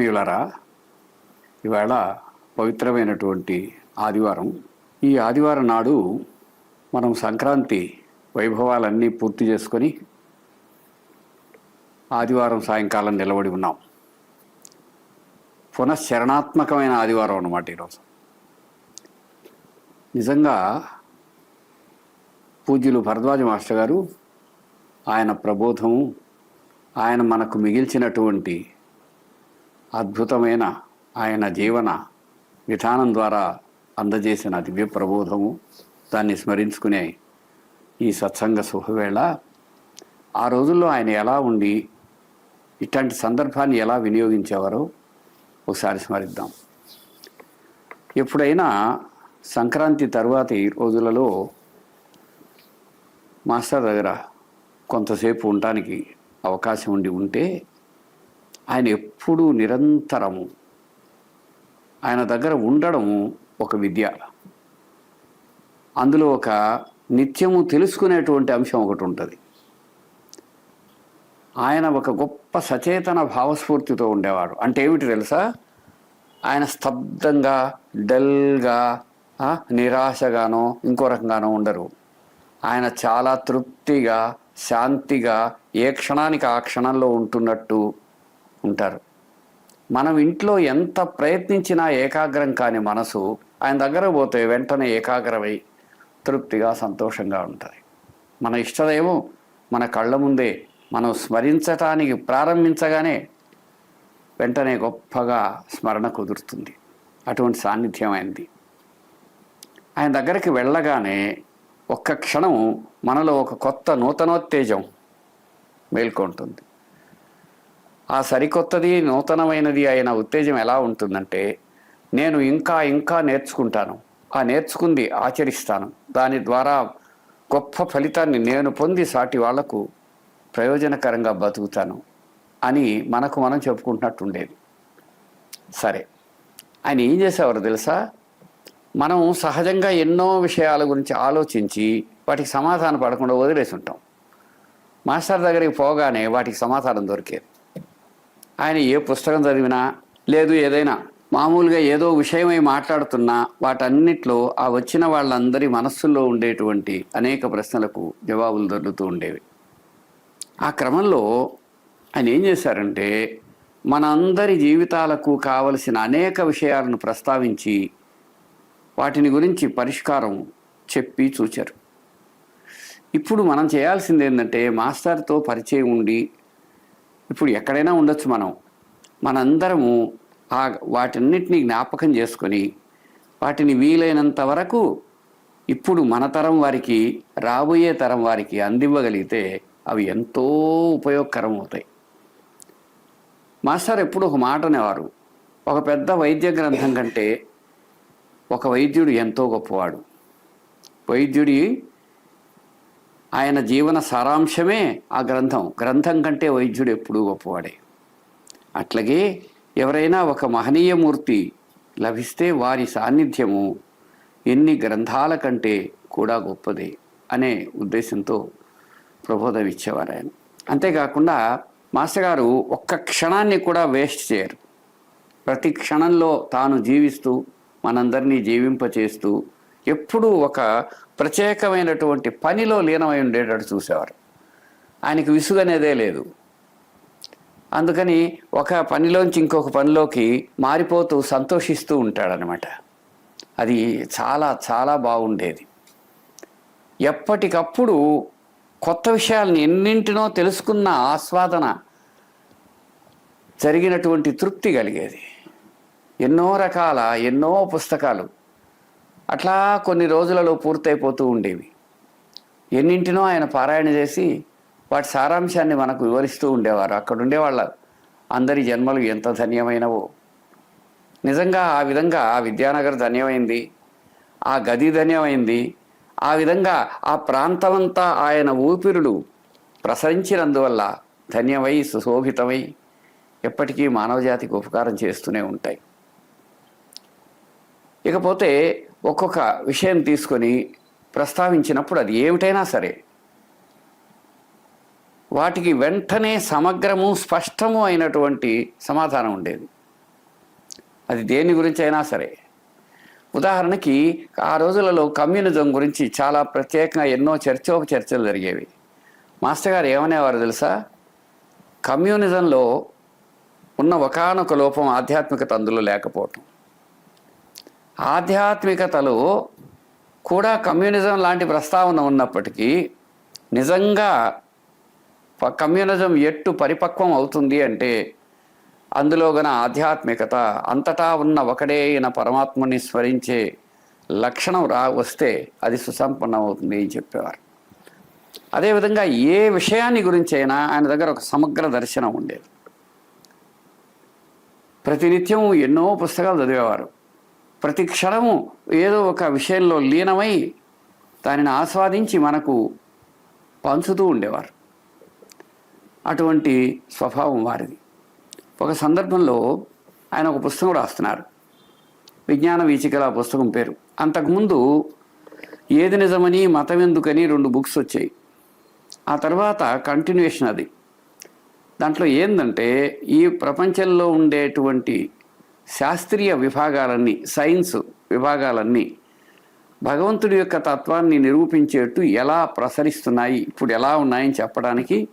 ఆత్మీయులరా ఇవాళ పవిత్రమైనటువంటి ఆదివారం. ఈ ఆదివారం నాడు మనం సంక్రాంతి వైభవాలన్నీ పూర్తి చేసుకొని ఆదివారం సాయంకాలం నిలబడి ఉన్నాం. పునశ్చరణాత్మకమైన ఆదివారం అన్నమాట ఈరోజు. నిజంగా పూజ్యులు భరద్వాజ మాస్టర్ గారు ఆయన ప్రబోధము ఆయన మనకు మిగిల్చినటువంటి అద్భుతమైన ఆయన జీవన విధానం ద్వారా అందజేసిన దివ్య ప్రబోధము. దాన్ని స్మరించుకునే ఈ సత్సంగ శుభవేళ. ఆ రోజుల్లో ఆయన ఎలా ఉండి ఇట్లాంటి సందర్భాన్ని ఎలా వినియోగించేవారో ఒకసారి స్మరిద్దాం. ఎప్పుడైనా సంక్రాంతి తర్వాత ఈ రోజులలో మాస్టర్ దగ్గర కొంతసేపు ఉండటానికి అవకాశం ఉండి ఉంటే ఆయన ఎప్పుడూ నిరంతరము. ఆయన దగ్గర ఉండడము ఒక విద్య. అందులో ఒక నిత్యము తెలుసుకునేటువంటి అంశం ఒకటి ఉంటుంది. ఆయన ఒక గొప్ప సచేతన భావస్ఫూర్తితో ఉండేవాడు. అంటే ఏమిటి తెలుసా? ఆయన స్తబ్దంగా డల్గా నిరాశగానో ఇంకో రకంగానో ఉండరు. ఆయన చాలా తృప్తిగా శాంతిగా ఏ క్షణానికి ఆ క్షణంలో ఉంటున్నట్టు ఉంటారు. మనం ఇంట్లో ఎంత ప్రయత్నించినా ఏకాగ్రం కాని మనసు ఆయన దగ్గర పోతే వెంటనే ఏకాగ్రమై తృప్తిగా సంతోషంగా ఉంటుంది. మన ఇష్టదేమో మన కళ్ళ ముందే మనం స్మరించటానికి ప్రారంభించగానే వెంటనే గొప్పగా స్మరణ కుదురుతుంది. అటువంటి సాన్నిధ్యం అయింది ఆయన దగ్గరికి వెళ్ళగానే ఒక్క క్షణం మనలో ఒక కొత్త నూతనోత్తేజం మేల్కొంటుంది. ఆ సరికొత్తది నూతనమైనది అయిన ఉత్తేజం ఎలా ఉంటుందంటే నేను ఇంకా ఇంకా నేర్చుకుంటాను. ఆ నేర్చుకుంది ఆచరిస్తాను. దాని ద్వారా గొప్ప ఫలితాన్ని నేను పొంది సాటి వాళ్ళకు ప్రయోజనకరంగా బతుకుతాను అని మనకు మనం చెప్పుకుంటున్నట్టు ఉండేది సరే. ఆయన ఏం చేసేవారు తెలుసా? మనం సహజంగా ఎన్నో విషయాల గురించి ఆలోచించి వాటికి సమాధానం పడకుండా వదిలేసి ఉంటాం. మాస్టర్ దగ్గరికి పోగానే వాటికి సమాధానం దొరికేది. ఆయన ఏ పుస్తకం చదివినా లేదు ఏదైనా మామూలుగా ఏదో విషయమై మాట్లాడుతున్నా వాటన్నిట్లో ఆ వచ్చిన వాళ్ళందరి మనస్సుల్లో ఉండేటువంటి అనేక ప్రశ్నలకు జవాబులు దొరుకుతూ ఉండేవి. ఆ క్రమంలో ఆయన ఏం చేశారంటే మనందరి జీవితాలకు కావలసిన అనేక విషయాలను ప్రస్తావించి వాటిని గురించి పరిష్కారం చెప్పి చూచారు. ఇప్పుడు మనం చేయాల్సింది ఏంటంటే మాస్టర్తో పరిచయం ఉండి ఇప్పుడు ఎక్కడైనా ఉండొచ్చు మనం. మనందరము ఆ వాటన్నిటినీ జ్ఞాపకం చేసుకొని వాటిని వీలైనంత వరకు ఇప్పుడు మన తరం వారికి రాబోయే తరం వారికి అందివ్వగలిగితే అవి ఎంతో ఉపయోగకరం అవుతాయి మాస్టర్ ఎప్పుడు ఒక మాట అనేవారు ఒక పెద్ద వైద్య గ్రంథం కంటే ఒక వైద్యుడు ఎంతో గొప్పవాడు. వైద్యుడి ఆయన జీవన సారాంశమే ఆ గ్రంథం. గ్రంథం కంటే వైద్యుడు ఎప్పుడూ గొప్పవాడే. అట్లాగే ఎవరైనా ఒక మహనీయమూర్తి లభిస్తే వారి సాన్నిధ్యము ఎన్ని గ్రంథాల కంటే కూడా గొప్పది అనే ఉద్దేశంతో ప్రబోధం ఇచ్చేవారు ఆయన. అంతేకాకుండా మాస్టర్ గారు ఒక్క క్షణాన్ని కూడా వేస్ట్ చేయరు. ప్రతి క్షణంలో తాను జీవిస్తూ మనందరినీ జీవింపచేస్తూ ఎప్పుడూ ఒక ప్రత్యేకమైనటువంటి పనిలో లీనమై ఉండేటట్టు చూసేవారు. ఆయనకి విసుగు అనేదే లేదు. అందుకని ఒక పనిలోంచి ఇంకొక పనిలోకి మారిపోతూ సంతోషిస్తూ ఉంటాడనమాట అది చాలా చాలా బాగుండేది. ఎప్పటికప్పుడు కొత్త విషయాలను ఎన్నింటినో తెలుసుకున్న ఆస్వాదన జరిగినటువంటి తృప్తి కలిగేది. ఎన్నో రకాల ఎన్నో పుస్తకాలు అట్లా కొన్ని రోజులలో పూర్తయిపోతూ ఉండేవి. ఎన్నింటినో ఆయన పారాయణ చేసి వాటి సారాంశాన్ని మనకు వివరిస్తూ ఉండేవారు. అక్కడ ఉండేవాళ్ళ అందరి జన్మలు ఎంత ధన్యమైనవో. నిజంగా ఆ విధంగా ఆ విద్యానగర్ ధన్యమైంది ఆ గది ధన్యమైంది ఆ విధంగా ఆ ప్రాంతమంతా ఆయన ఊపిరులు ప్రసరించినందువల్ల ధన్యమై సుశోభితమై ఎప్పటికీ మానవజాతికి ఉపకారం చేస్తూనే ఉంటాయి. ఇకపోతే ఒక్కొక్క విషయం తీసుకొని ప్రస్తావించినప్పుడు అది ఏమిటైనా సరే వాటికి వెంటనే సమగ్రము స్పష్టము అయినటువంటి సమాధానం ఉండేది. అది దేని గురించి అయినా సరే. ఉదాహరణకి ఆ రోజులలో కమ్యూనిజం గురించి చాలా ప్రత్యేకంగా ఎన్నో చర్చోపచర్చలు జరిగేవి. మాస్టర్ గారు ఏమనేవారు తెలుసా? కమ్యూనిజంలో ఉన్న ఒకానొక లోపం ఆధ్యాత్మికత అందులో లేకపోవటం. ఆధ్యాత్మికతలో కూడా కమ్యూనిజం లాంటి ప్రస్తావన ఉన్నప్పటికీ నిజంగా ప- కమ్యూనిజం ఎట్టు పరిపక్వం అవుతుంది అంటే అందులో గన ఆధ్యాత్మికత అంతటా ఉన్న ఒకడే అయిన పరమాత్మని స్మరించే లక్షణం రా వస్తే అది సుసంపన్నం అవుతుంది అని చెప్పేవారు. అదేవిధంగా ఏ విషయాన్ని గురించి అయినా ఆయన దగ్గర ఒక సమగ్ర దర్శనం ఉండేది. ప్రతినిత్యం ఎన్నో పుస్తకాలు చదివేవారు. ప్రతి క్షణము ఏదో ఒక విషయంలో లీనమై దానిని ఆస్వాదించి మనకు పంచుతూ ఉండేవారు. అటువంటి స్వభావం వారిది. ఒక సందర్భంలో ఆయన ఒక పుస్తకం రాస్తున్నారు. విజ్ఞాన వీచికల పుస్తకం పేరు. అంతకుముందు ఏది నిజమని మతం ఎందుకని రెండు బుక్స్ వచ్చాయి. ఆ తర్వాత కంటిన్యూషన్ అది. దాంట్లో ఏంటంటే ఈ ప్రపంచంలో ఉండేటువంటి శాస్త్రీయ విభాగాలన్నీ సైన్స్ విభాగాలన్నీ భగవంతుడి యొక్క తత్వాన్ని నిరూపించేట్టు ఎలా ప్రసరిస్తున్నాయి ఇప్పుడు ఎలా ఉన్నాయని చెప్పడానికి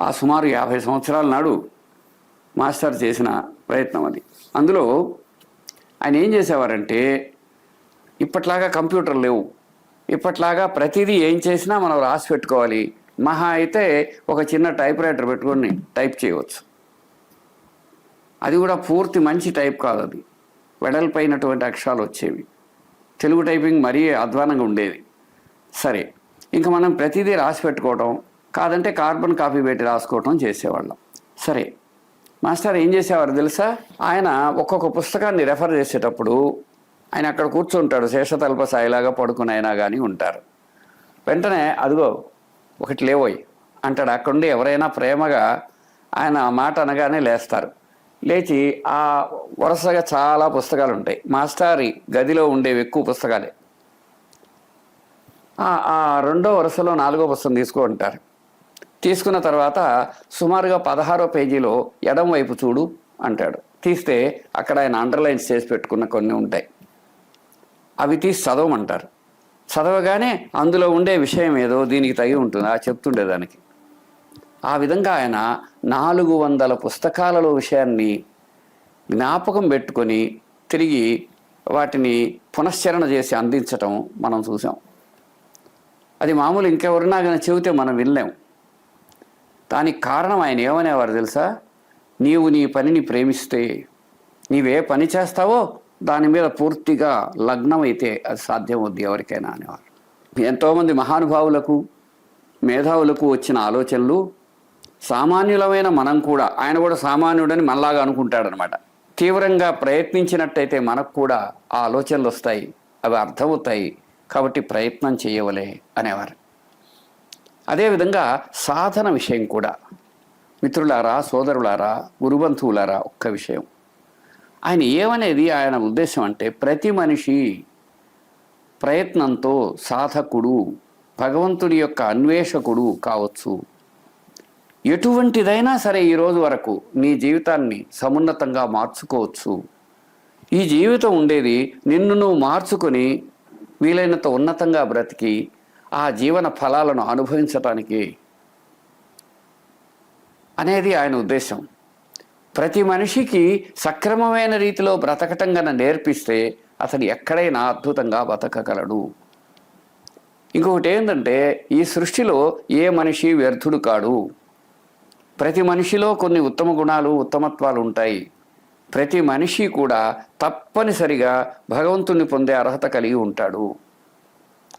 ఆ సుమారు యాభై సంవత్సరాల నాడు మాస్టర్ చేసిన ప్రయత్నం అది. అందులో ఆయన ఏం చేసేవారంటే ఇప్పట్లాగా కంప్యూటర్ లేవు. ఇప్పట్లాగా ప్రతిదీ ఏం చేసినా మనం రాసి పెట్టుకోవాలి. మహా అయితే ఒక చిన్న టైప్ రైటర్ పెట్టుకొని టైప్ చేయవచ్చు. అది కూడా పూర్తి మంచి టైప్ కాదు అది. వెడల్పైనటువంటి అక్షరాలు వచ్చేవి. తెలుగు టైపింగ్ మరీ అధ్వానంగా ఉండేది. సరే ఇంకా మనం ప్రతిదీ రాసి పెట్టుకోవటం కాదంటే కార్బన్ కాపీ పెట్టి రాసుకోవటం చేసేవాళ్ళం. సరే మాస్టర్ ఏం చేసేవారు తెలుసా? ఆయన ఒక్కొక్క పుస్తకాన్ని రెఫర్ చేసేటప్పుడు ఆయన అక్కడ కూర్చుంటాడు శేషతల్ప సాయిలాగా పడుకుని అయినా కానీ ఉంటారు. వెంటనే అదిగో ఒకటి లేవోయ్ అంటాడు. అక్కడుండి ఎవరైనా ప్రేమగా ఆయన మాట అనగానే లేస్తారు. లేచి ఆ వరుసగా చాలా పుస్తకాలు ఉంటాయి మాస్టారి గదిలో ఉండేవి ఎక్కువ పుస్తకాలే. ఆ- రెండో వరుసలో నాలుగో పుస్తకం తీసుకో అంటారు. తీసుకున్న తర్వాత సుమారుగా పదహారో పేజీలో ఎడం వైపు చూడు అంటాడు. తీస్తే అక్కడ ఆయన అండర్లైన్స్ చేసి పెట్టుకున్న కొన్ని ఉంటాయి. అవి తీసి చదవమంటారు. చదవగానే అందులో ఉండే విషయం ఏదో దీనికి తగి ఉంటుంది. ఆ చెప్తుండే దానికి ఆ విధంగా ఆయన నాలుగు వందల పుస్తకాలలో విషయాన్ని జ్ఞాపకం పెట్టుకొని తిరిగి వాటిని పునశ్చరణ చేసి అందించటం మనం చూసాం. అది మామూలు ఇంకెవరినా కానీ చెబితే మనం వినలేం. దానికి కారణం ఆయన ఏమనేవారు తెలుసా? నీవు నీ పనిని ప్రేమిస్తే నీవే పని చేస్తావో దాని మీద పూర్తిగా లగ్నమైతే అది సాధ్యమవుద్ది ఎవరికైనా అనేవారు. ఎంతోమంది మహానుభావులకు మేధావులకు వచ్చిన ఆలోచనలు సామాన్యులమైన మనం కూడా ఆయన కూడా సామాన్యుడని మనలాగా అనుకుంటాడనమాట. తీవ్రంగా ప్రయత్నించినట్టయితే మనకు కూడా ఆ ఆలోచనలు వస్తాయి అవి అర్థమవుతాయి. కాబట్టి ప్రయత్నం చేయవలే అనేవారు. అదేవిధంగా సాధన విషయం కూడా. మిత్రులారా సోదరులారా గురుబంధువులారా ఒక్క విషయం. ఆయన ఏమనేది ఆయన ఉద్దేశం అంటే ప్రతి మనిషి ప్రయత్నంతో సాధకుడు భగవంతుడి యొక్క అన్వేషకుడు కావచ్చు. ఎటువంటిదైనా సరే ఈరోజు వరకు నీ జీవితాన్ని సమున్నతంగా మార్చుకోవచ్చు. ఈ జీవితం ఉండేది నిన్ను నువ్వు మార్చుకొని వీలైనంత ఉన్నతంగా బ్రతికి ఆ జీవన ఫలాలను అనుభవించటానికి అనేది ఆయన ఉద్దేశం. ప్రతి మనిషికి సక్రమమైన రీతిలో బ్రతకటం కన్నా నేర్పిస్తే అతను ఎక్కడైనా అద్భుతంగా బతకగలడు. ఇంకొకటి ఏంటంటే ఈ సృష్టిలో ఏ మనిషి వ్యర్థుడు కాడు. ప్రతి మనిషిలో కొన్ని ఉత్తమ గుణాలు ఉత్తమత్వాలు ఉంటాయి. ప్రతి మనిషి కూడా తప్పనిసరిగా భగవంతుని పొందే అర్హత కలిగి ఉంటాడు.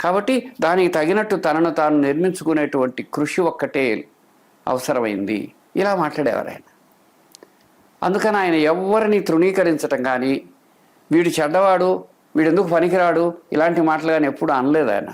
కాబట్టి దానికి తగినట్టు తనను తాను నిర్మించుకునేటువంటి కృషి ఒక్కటే అవసరమైంది. ఇలా మాట్లాడేవారు ఆయన. అందుకని ఆయన ఎవరిని తృణీకరించటం కానీ వీడు చెడ్డవాడు వీడు ఎందుకు పనికిరాడు ఇలాంటి మాటలు కానీ ఎప్పుడు అనలేదు ఆయన.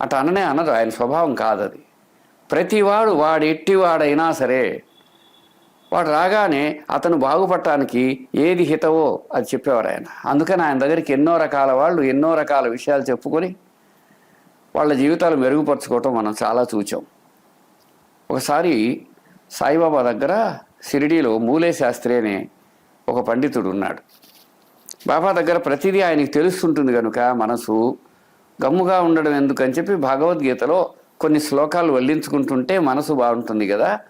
అటు అననే అనదు ఆయన స్వభావం కాదది. ప్రతివాడు వాడు ఎట్టివాడైనా సరే వాడు రాగానే అతను బాగుపడటానికి ఏది హితవో అది చెప్పేవారు ఆయన. అందుకని ఆయన దగ్గరికి ఎన్నో రకాల వాళ్ళు ఎన్నో రకాల విషయాలు చెప్పుకొని వాళ్ళ జీవితాలు మెరుగుపరచుకోవటం మనం చాలా చూచాం. ఒకసారి సాయిబాబా దగ్గర షిరిడీలో మూలే శాస్త్రి అనే ఒక పండితుడు ఉన్నాడు. బాబా దగ్గర ప్రతిదీ ఆయనకి తెలుస్తుంటుంది కనుక మనసు గమ్ముగా ఉండడం ఎందుకని చెప్పి భగవద్గీతలో కొన్ని శ్లోకాలు వల్లించుకుంటుంటే మనసు బాగుంటుంది కదా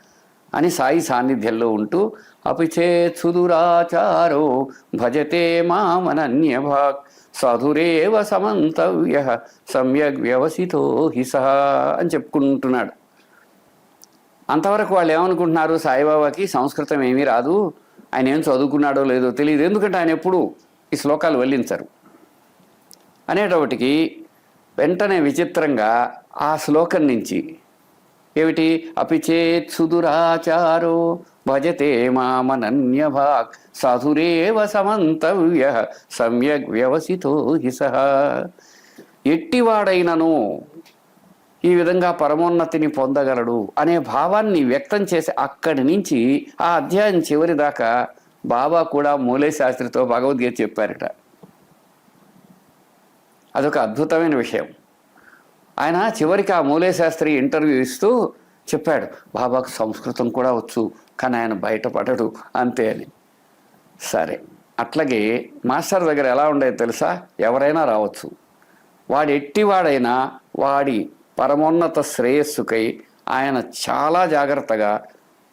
అని సాయి సాన్నిధ్యంలో ఉంటూ అపిచే సుదురాచారో భజతే మామనన్యభాక్ సాధురేవ సమంతవ్య సమ్యగ్ వ్యవసితో హిస అని చెప్పుకుంటున్నాడు. అంతవరకు వాళ్ళు ఏమనుకుంటున్నారు? సాయిబాబాకి సంస్కృతం ఏమీ రాదు ఆయన ఏం చదువుకున్నాడో లేదో తెలియదు ఎందుకంటే ఆయన ఎప్పుడు ఈ శ్లోకాలు వల్లించరు. అనేటప్పటికి వెంటనే విచిత్రంగా ఆ శ్లోకం నుంచి ఏమిటి? అపిచేత్ సుదురాచారో భజతే మామనన్యభాగ్ సాధురేవ సమంతవ్య సమ్యక్ వ్యవసితో హిస ఎట్టివాడైనను ఈ విధంగా పరమోన్నతిని పొందగలడు అనే భావాన్ని వ్యక్తం చేసి అక్కడి నుంచి ఆ అధ్యాయం చివరి దాకా బాబా కూడా మూలే శాస్త్రితో భగవద్గీత చెప్పారట. అదొక అద్భుతమైన విషయం. ఆయన చివరికి ఆ మూలేశాస్త్రి ఇంటర్వ్యూ ఇస్తూ చెప్పాడు బాబాకు సంస్కృతం కూడా వచ్చు కానీ ఆయన బయటపడడు అంతే అని. సరే అట్లాగే మాస్టర్ దగ్గర ఎలా ఉండేది తెలుసా? ఎవరైనా రావచ్చు. వాడు ఎట్టివాడైనా వాడి పరమోన్నత శ్రేయస్సుకై ఆయన చాలా జాగ్రత్తగా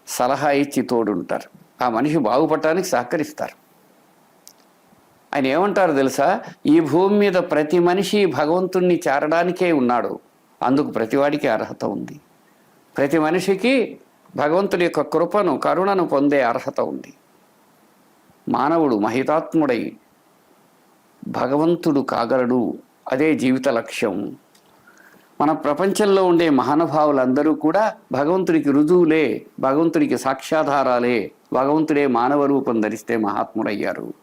సలహా ఇచ్చి తోడుంటారు. ఆ మనిషి బాగుపడటానికి సహకరిస్తారు. ఆయన ఏమంటారు తెలుసా? ఈ భూమి మీద ప్రతి మనిషి భగవంతుణ్ణి చేరడానికే ఉన్నాడు. అందుకు ప్రతివాడికి అర్హత ఉంది. ప్రతి మనిషికి భగవంతుడి యొక్క కృపను కరుణను పొందే అర్హత ఉంది. మానవుడు మహితాత్ముడై భగవంతుడు కాగలడు. అదే జీవిత లక్ష్యం. మన ప్రపంచంలో ఉండే మహానుభావులందరూ కూడా భగవంతుడికి రుజువులే భగవంతుడికి సాక్ష్యాధారాలే భగవంతుడే మానవ రూపం ధరిస్తే మహాత్ముడయ్యారు.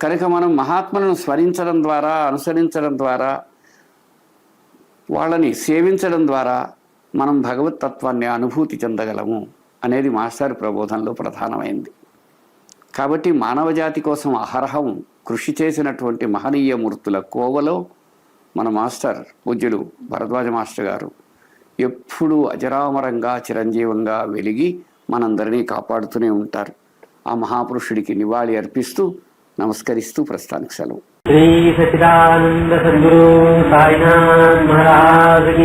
కనుక మనం మహాత్మలను స్మరించడం ద్వారా అనుసరించడం ద్వారా వాళ్ళని సేవించడం ద్వారా మనం భగవత్ తత్వాన్ని అనుభూతి చెందగలము అనేది మాస్టర్ ప్రబోధనలో ప్రధానమైంది. కాబట్టి మానవ జాతి కోసం అహర్హం కృషి చేసినటువంటి మహనీయ మూర్తుల కోవలో మన మాస్టర్ పూజ్యులు భరద్వాజ మాస్టర్ గారు ఎప్పుడూ అజరామరంగా చిరంజీవంగా వెలిగి మనందరినీ కాపాడుతూనే ఉంటారు. ఆ మహాపురుషుడికి నివాళి అర్పిస్తూ నమస్కరిస్తూ ప్రస్తుతానికి సెలవు. శ్రీ సచిదానంద సద్గురు సాయినాథ్ మహారాజ్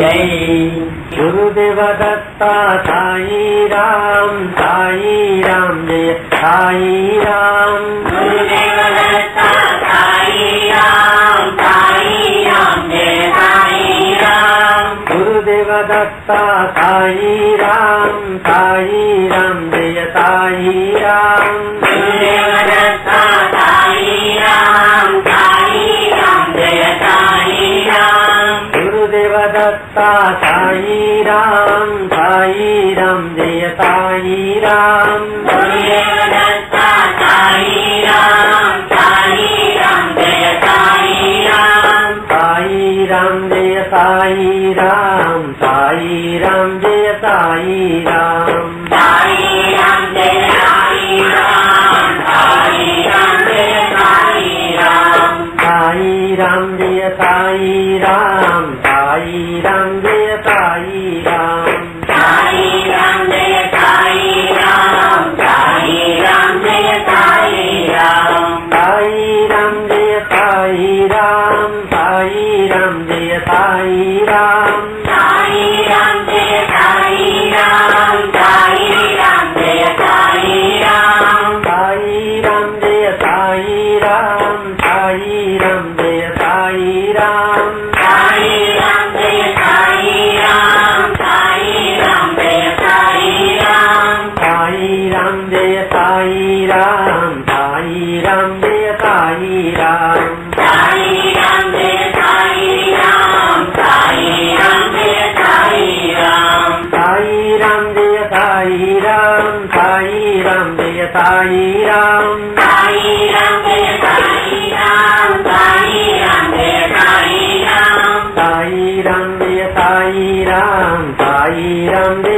జై. గురుదేవ దత్త సాయి రామ్ సాయి రామ్ జయ సాయి రామ్. గురుదేవ దత్త సాయి రామ్ సాయి రామ్ జయ సాయి రామ్. గురుదేవ దత్త సాయి రామ్ సాయి రామ్ జయ సాయి రామ్. సాయి రామ్ సాయి రామ్ జయ సాయి రామ్ సాయి రామ్ సాయి రామ్ జయ సాయి రామ్ సాయి రామ్ జయ సాయి రామ్ సాయి రామ్ జయ సాయి రామ్ సాయి రామ్ జయ సాయి రామ్ 階段で Ram